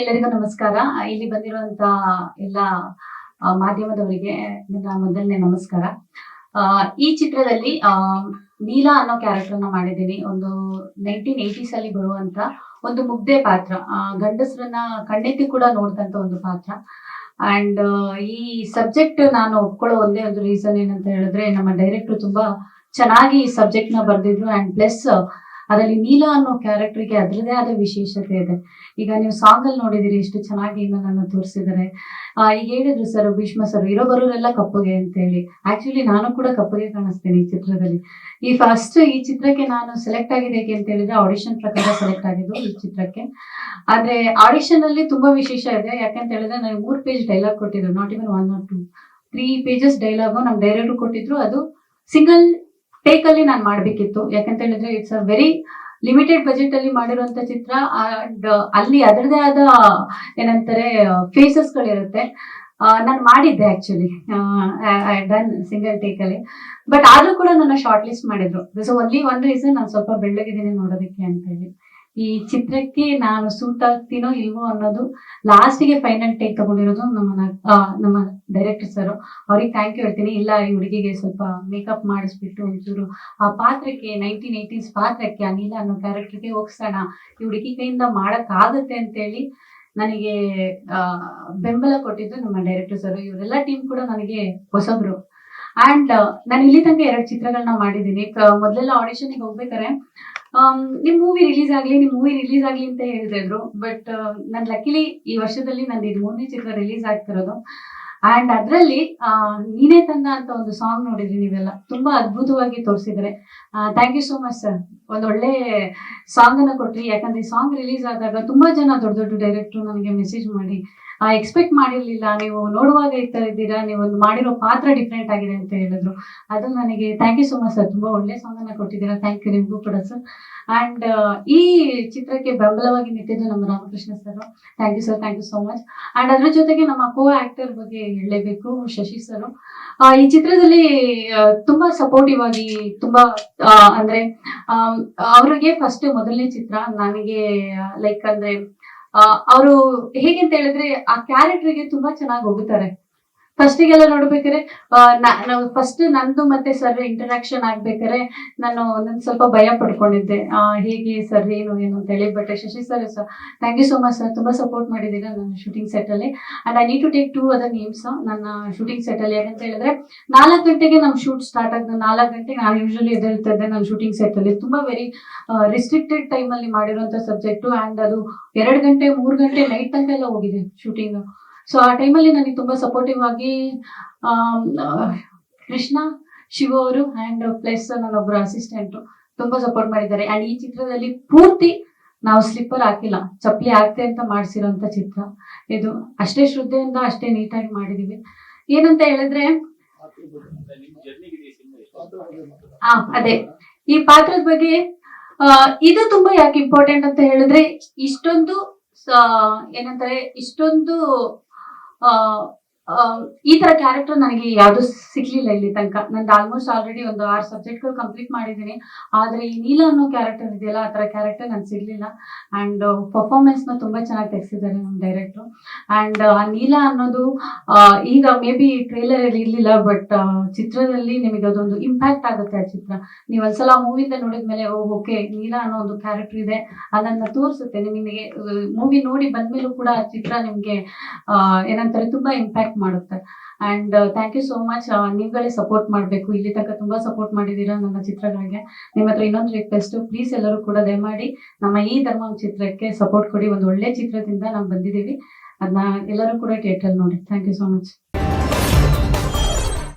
ಎಲ್ಲರಿಗೂ ನಮಸ್ಕಾರ. ಇಲ್ಲಿ ಬಂದಿರುವಂತ ಎಲ್ಲ ಮಾಧ್ಯಮದವರಿಗೆ ನನ್ನ ಮೊದಲನೇ ನಮಸ್ಕಾರ. ಈ ಚಿತ್ರದಲ್ಲಿ ನೀಲಾ ಅನ್ನೋ ಕ್ಯಾರೆಕ್ಟರ್ನ ಮಾಡಿದ್ದೀನಿ. ಒಂದು ನೈನ್ಟೀನ್ ಏಟೀಸ್ ಅಲ್ಲಿ ಬರುವಂತ ಒಂದು ಮುಗ್ಧೆ ಪಾತ್ರ. ಗಂಡಸರನ್ನ ಕಣ್ಣೆತ್ತಿ ಕೂಡ ನೋಡಿದಂತ ಒಂದು ಪಾತ್ರ. ಅಂಡ್ ಈ ಸಬ್ಜೆಕ್ಟ್ ನಾನು ಒಪ್ಕೊಳ್ಳೋ ಒಂದೇ ಒಂದು ರೀಸನ್ ಏನಂತ ಹೇಳಿದ್ರೆ, ನಮ್ಮ ಡೈರೆಕ್ಟರ್ ತುಂಬಾ ಚೆನ್ನಾಗಿ ಈ ಸಬ್ಜೆಕ್ಟ್ನ ಬರ್ದಿದ್ರು. ಅಂಡ್ ಪ್ಲಸ್ ಅದರಲ್ಲಿ ನೀಲಾ ಅನ್ನೋ ಕ್ಯಾರೆಕ್ಟರ್ಗೆ ಅದರದೇ ಆದ ವಿಶೇಷತೆ ಇದೆ. ಈಗ ನೀವು ಸಾಂಗ್ ಅಲ್ಲಿ ನೋಡಿದಿರಿ, ಎಷ್ಟು ಚೆನ್ನಾಗಿ ನನ್ನ ತೋರಿಸಿದ್ದಾರೆ ಈಗ ಹೇಳಿದ್ರು ಸರ್ ಭೀಷ್ಮ ಸರ್ ಇರೋ ಬರೋರೆಲ್ಲ ಕಪ್ಪಗೆ ಅಂತ ಹೇಳಿ ಆಕ್ಚುಲಿ ನಾನು ಕೂಡ ಕಪ್ಪಗೆ ಕಾಣಿಸ್ತೇನೆ ಈ ಚಿತ್ರದಲ್ಲಿ. ಈ ಫಸ್ಟ್ ಈ ಚಿತ್ರಕ್ಕೆ ನಾನು ಸೆಲೆಕ್ಟ್ ಆಗಿದೆ ಯಾಕೆ ಅಂತ ಹೇಳಿದ್ರೆ ಆಡಿಷನ್ ಪ್ರಕಾರ ಸೆಲೆಕ್ಟ್ ಆಗಿದ್ದು ಈ ಚಿತ್ರಕ್ಕೆ. ಆದ್ರೆ ಆಡಿಷನ್ ಅಲ್ಲಿ ತುಂಬಾ ವಿಶೇಷ ಇದೆ. ಯಾಕಂತ ಹೇಳಿದ್ರೆ ನನಗೆ ಮೂರ್ ಪೇಜ್ ಡೈಲಾಗ್ ಕೊಟ್ಟಿದ್ರು. Not even one or two three pages dialogue ನಮ್ ಡೈರೆಕ್ಟರ್ ಕೊಟ್ಟಿದ್ರು. ಅದು ಸಿಂಗಲ್ ಟೇಕ್ ಅಲ್ಲಿ ನಾನು ಮಾಡ್ಬೇಕಿತ್ತು. ಯಾಕಂತ ಹೇಳಿದ್ರೆ it's a very limited budget ಅಲ್ಲಿ ಮಾಡಿರುವಂತ ಚಿತ್ರ ಅಂಡ್ ಅಲ್ಲಿ ಅದರದೇ ಆದ ಏನಂತಾರೆ ಫೇಸಸ್ ಗಳಿರುತ್ತೆ. ನಾನು ಮಾಡಿದ್ದೆ ಆಕ್ಚುಲಿ ಡನ್ ಸಿಂಗಲ್ ಟೇಕ್ ಅಲ್ಲಿ. ಬಟ್ ಆದ್ರೂ ಕೂಡ ನನ್ನ ಶಾರ್ಟ್ ಲಿಸ್ಟ್ ಮಾಡಿದ್ರು. ಸೊ ಒನ್ಲಿ ಒನ್ ರೀಸನ್ ನಾನು ಸ್ವಲ್ಪ ಬೆಳ್ಳಗಿದ್ದೀನಿ ನೋಡೋದಕ್ಕೆ ಅಂತ ಹೇಳಿ ಈ ಚಿತ್ರಕ್ಕೆ ನಾನು ಸೂಟ್ ಆಗ್ತೀನೋ ಇಲ್ವೋ ಅನ್ನೋದು ಲಾಸ್ಟಿಗೆ ಫೈನಲ್ ಟೇಕ್ ತಗೊಂಡಿರೋದು ನಮ್ಮ ನಮ್ಮ ಡೈರೆಕ್ಟರ್ ಸರ್ ಅವ್ರಿಗೆ ಥ್ಯಾಂಕ್ ಯು ಹೇಳ್ತೀನಿ. ಇಲ್ಲ, ಈ ಹುಡುಗಿಗೆ ಸ್ವಲ್ಪ ಮೇಕಪ್ ಮಾಡಿಸ್ಬಿಟ್ಟು ಒಂಚೂರು ಆ ಪಾತ್ರಕ್ಕೆ ನೈನ್ಟೀನ್ ಏಯ್ಟೀಸ್ ಪಾತ್ರಕ್ಕೆ, ಅನಿಲ ಅನ್ನೋ ಕ್ಯಾರೆಕ್ಟರ್ಗೆ ಹೋಗ್ಸೋಣ. ಈ ಹುಡುಗಿ ಕೈಯಿಂದ ಆಗುತ್ತೆ ಅಂತೇಳಿ ನನಗೆ ಬೆಂಬಲ ಕೊಟ್ಟಿದ್ದು ನಮ್ಮ ಡೈರೆಕ್ಟರ್ ಸರ್ ಇವರೆಲ್ಲ ಟೀಮ್ ಕೂಡ ನನಗೆ ಹೊಸಬ್ರು. ಅಂಡ್ ನಾನು ಇಲ್ಲಿ ತನಕ ಎರಡು ಚಿತ್ರಗಳನ್ನ ಮಾಡಿದ್ದೀನಿ. ಮೊದಲೆಲ್ಲ ಆಡಿಷನ್ಗೆ ಹೋಗ್ಬೇಕಾರೆ ನಿಮ್ ಮೂವಿ ರಿಲೀಸ್ ಆಗ್ಲಿ, ನಿಮ್ ಮೂವಿ ರಿಲೀಸ್ ಆಗ್ಲಿ ಅಂತ ಹೇಳ್ತಿದ್ರು ಬಟ್ ನನ್ ಲಕ್ಕಿಲಿ ಈ ವರ್ಷದಲ್ಲಿ ನಂದು ಇದು ಮೂರನೇ ಚಿತ್ರ ರಿಲೀಸ್ ಆಗ್ತಿರೋದು. ಅಂಡ್ ಅದ್ರಲ್ಲಿ ನೀನೇ ತಂದ ಅಂತ ಒಂದು ಸಾಂಗ್ ನೋಡಿದ್ರಿ ನೀವೆಲ್ಲ. ತುಂಬಾ ಅದ್ಭುತವಾಗಿ ತೋರಿಸಿದ್ರೆ thank you so much sir ಒಂದ್ ಒಳ್ಳೆ ಸಾಂಗ್ ಅನ್ನ ಕೊಟ್ರಿ. ಯಾಕಂದ್ರೆ ಈ ಸಾಂಗ್ ರಿಲೀಸ್ ಆದಾಗ ತುಂಬಾ ಜನ ದೊಡ್ಡ ದೊಡ್ಡ ಡೈರೆಕ್ಟರ್ ನನಗೆ ಮೆಸೇಜ್ ಮಾಡಿ ಎಕ್ಸ್ಪೆಕ್ಟ್ ಮಾಡಿರ್ಲಿಲ್ಲ. ನೀವು ನೋಡುವಾಗ ಈ ತರ ಇದ್ದೀರಾ? ನೀವು ಒಂದು ಮಾಡಿರೋ ಪಾತ್ರ ಡಿಫ್ರೆಂಟ್ ಆಗಿದೆ ಅಂತ ಹೇಳಿದ್ರು. ಅದು ನನಗೆ thank you so much sir ತುಂಬಾ ಒಳ್ಳೆ ಸಾಂಗ್ ಅನ್ನ ಕೊಟ್ಟಿದ್ದೀರಾ. ಥ್ಯಾಂಕ್ ಯು ನಿಮ್ಗೂ ಕೂಡ ಸರ್ ಅಂಡ್ ಈ ಚಿತ್ರಕ್ಕೆ ಬೆಂಬಲವಾಗಿ ನಿಂತಿದ್ದು ನಮ್ಮ Ramakrishna sir thank you sir thank you so much and ಅದ್ರ ಜೊತೆಗೆ ನಮ್ಮ ಕೋ ಆಕ್ಟರ್ ಬಗ್ಗೆ ಹೇಳಲೇಬೇಕು ಶಶಿ ಸರ್ ಈ ಚಿತ್ರದಲ್ಲಿ ತುಂಬಾ ಸಪೋರ್ಟಿವ್ ಆಗಿ ತುಂಬಾ ಅಂದ್ರೆ ಅವ್ರಿಗೆ ಫಸ್ಟ್ ಮೊದಲನೇ ಚಿತ್ರ ನನಗೆ ಲೈಕ್ ಅಂದ್ರೆ ಅವರು ಹೇಗೆ ಅಂತ ಹೇಳಿದ್ರೆ ಆ ಕ್ಯಾರೆಕ್ಟರ್ಗೆ ತುಂಬಾ ಚೆನ್ನಾಗಿ ಹೋಗುತ್ತಾರೆ ಫಸ್ಟಿಗೆಲ್ಲ ನೋಡ್ಬೇಕಾದ್ರೆ ನಾವು ಫಸ್ಟ್ ನಂದು ಮತ್ತೆ ಸರ್ ಇಂಟರಾಕ್ಷನ್ ಆಗ್ಬೇಕಾದ್ರೆ ನಾನು ನನ್ ಸ್ವಲ್ಪ ಭಯ ಪಡ್ಕೊಂಡಿದ್ದೆ. ಹೇಗೆ ಸರ್ ಏನು ಏನು ಅಂತ ಹೇಳಿ but Shashi sir thank you so much sir ತುಂಬಾ ಸಪೋರ್ಟ್ ಮಾಡಿದ್ದೀರಾ ನನ್ನ ಶೂಟಿಂಗ್ ಸೆಟ್ ಅಲ್ಲಿ. And I need to take two other names ನನ್ನ ಶೂಟಿಂಗ್ ಸೆಟ್ ಅಲ್ಲಿ. ಯಾಕಂತ ಹೇಳಿದ್ರೆ, ನಾಲ್ಕು ಗಂಟೆಗೆ ನಮ್ ಶೂಟ್ ಸ್ಟಾರ್ಟ್ ಆಗಿದೆ ನಾಲ್ಕು ಗಂಟೆಗೆ ನಾನು ಯೂಶಲಿ ಎದ್ದೇಳ್ತಾ ಇದ್ದೆ ನನ್ನ ಶೂಟಿಂಗ್ ಸೆಟ್ ಅಲ್ಲಿ. ತುಂಬಾ ವೆರಿ ರಿಸ್ಟ್ರಿಕ್ಟೆಡ್ ಟೈಮ್ ಅಲ್ಲಿ ಮಾಡಿರುವಂತ ಸಬ್ಜೆಕ್ಟ್ ಅಂಡ್ ಅದು ಎರಡು ಗಂಟೆ, ಮೂರು ಗಂಟೆ ನೈಟ್ ತನಕ ಎಲ್ಲ ಹೋಗಿದೆ ಶೂಟಿಂಗ್ ಸೊ ಆ ಟೈಮಲ್ಲಿ ನನಗೆ ತುಂಬಾ ಸಪೋರ್ಟಿವ್ ಆಗಿ ಕೃಷ್ಣ, ಶಿವ ಅವರು ಅಂಡ್ ಪ್ಲಸ್ ನನ್ನೊಬ್ಬರು ಅಸಿಸ್ಟೆಂಟ್ ತುಂಬಾ ಸಪೋರ್ಟ್ ಮಾಡಿದ್ದಾರೆ. ಅಂಡ್ ಈ ಚಿತ್ರದಲ್ಲಿ ಪೂರ್ತಿ ನಾವು ಸ್ಲಿಪ್ಪರ್ ಹಾಕಿಲ್ಲ. ಚಪ್ಪಲಿ ಆಗ್ತೆ ಅಂತ ಮಾಡಿಸಿರೋಂಥ ಚಿತ್ರ. ಇದು ಅಷ್ಟೇ ಶ್ರದ್ಧೆಯಿಂದ ಅಷ್ಟೇ ನೀಟಾಗಿ ಮಾಡಿದೀವಿ. ಏನಂತ ಹೇಳಿದ್ರೆ, ಆ, ಅದೇ. ಈ ಪಾತ್ರದ ಬಗ್ಗೆ ಇದು ತುಂಬಾ ಯಾಕೆ ಇಂಪಾರ್ಟೆಂಟ್ ಅಂತ ಹೇಳಿದ್ರೆ, ಇಷ್ಟೊಂದು ಏನಂತಾರೆ, ಇಷ್ಟೊಂದು ಆ, ಆ, ಈ ತರ ಕ್ಯಾರೆಕ್ಟರ್ ನನಗೆ ಯಾವ್ದು ಸಿಗ್ಲಿಲ್ಲ ಇಲ್ಲಿ ತನಕ. ನಂದು ಆಲ್ಮೋಸ್ಟ್ ಆಲ್ರೆಡಿ ಒಂದು ಆರು ಸಬ್ಜೆಕ್ಟ್ಗಳು ಕಂಪ್ಲೀಟ್ ಮಾಡಿದ್ದೀನಿ. ಆದ್ರೆ ಈ ನೀಲ ಅನ್ನೋ ಕ್ಯಾರೆಕ್ಟರ್ ಇದೆಯಲ್ಲ, ಆ ತರ ಕ್ಯಾರೆಕ್ಟರ್ ನನ್ಗೆ ಸಿಗ್ಲಿಲ್ಲ. ಅಂಡ್ ಪರ್ಫಾರ್ಮೆನ್ಸ್ನ ತುಂಬಾ ಚೆನ್ನಾಗಿ ತೆಗ್ಸಿದ್ದಾರೆ ನಮ್ಮ ಡೈರೆಕ್ಟರ್ ಅಂಡ್ ಆ, ನೀಲ ಅನ್ನೋದು ಈಗ ಮೇ ಬಿ ಟ್ರೇಲರ್ ಅಲ್ಲಿ ಇರ್ಲಿಲ್ಲ ಬಟ್ ಚಿತ್ರದಲ್ಲಿ ನಿಮಗೆ ಅದೊಂದು ಇಂಪ್ಯಾಕ್ಟ್ ಆಗುತ್ತೆ ಆ ಚಿತ್ರ. ನೀವು ಒಂದ್ಸಲ ಮೂವಿಂದ ನೋಡಿದ್ಮೇಲೆ ಓಕೆ ನೀಲ ಅನ್ನೋ ಒಂದು ಕ್ಯಾರೆಕ್ಟರ್ ಇದೆ. ಅದನ್ನ ತೋರಿಸುತ್ತೆ. ನಿಮಗೆ ಮೂವಿ ನೋಡಿ ಬಂದ್ಮೇಲೂ ಕೂಡ ಆ ಚಿತ್ರ ನಿಮ್ಗೆ ಏನಂತಾರೆ, ತುಂಬಾ ಇಂಪ್ಯಾಕ್ಟ್ ಮಾಡುತ್ತೆ. And thank you so much ನೀವುಗಳೇ support ಮಾಡಬೇಕು. ಇಲ್ಲಿ ತನಕ ತುಂಬಾ ಸಪೋರ್ಟ್ ಮಾಡಿದ್ದೀರಾ ನನ್ನ ಚಿತ್ರಗಳಿಗೆ. ನಿಮ್ಮ ಹತ್ರ ಇನ್ನೊಂದು ರಿಕ್ವೆಸ್ಟ್ ಪ್ಲೀಸ್ ಎಲ್ಲರೂ ಕೂಡ ದಯಮಾಡಿ ನಮ್ಮ ಈ ಧರ್ಮ ಚಿತ್ರಕ್ಕೆ ಸಪೋರ್ಟ್ ಕೊಡಿ. ಒಂದು ಒಳ್ಳೆ ಚಿತ್ರದಿಂದ ನಾವು ಬಂದಿದ್ದೀವಿ. ಅದನ್ನ ಎಲ್ಲರೂ ಕೂಡ ಥಿಯೇಟರ್ ನೋಡಿ. Thank you so much